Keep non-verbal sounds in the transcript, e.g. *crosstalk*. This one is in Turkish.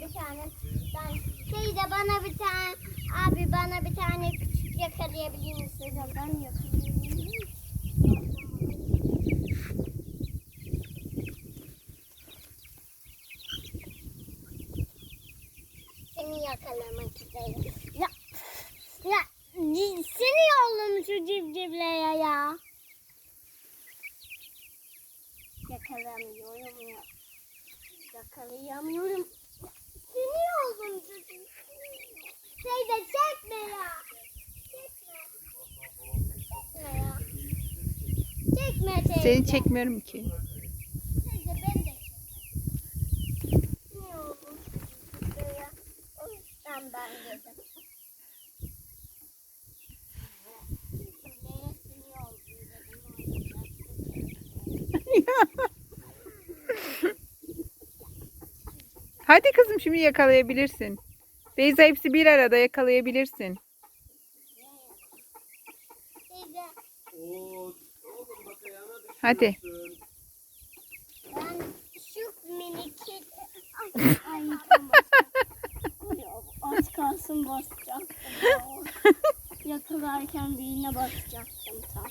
bir tane. Ben de bana bir tane abi bana bir tane küçük yakalayabilir misiniz? Ben yakalayabilir miyim? Seni yakalamak isterim. Ya, ya seni yollamış o civcivlere ya. Yakalamıyorum ya. Yakalayamıyorum. Seni yollamış o civcivlere. Şey de çekme ya. Çekme. Çekme ya. Çekme teyze. Seni çekmiyorum ki. Teyze ben de çekme. Ne olmuş böyle? O yüzden ben dedim. Civcivlere seni yolladım. Hadi kızım şimdi yakalayabilirsin. Beyza hepsi bir arada yakalayabilirsin. Teyze Oo, Hadi. ben şu minik. Ay, ay *laughs* Az kalsın basacaktım. ya. *laughs* Yakalarken birine basacaktım tam.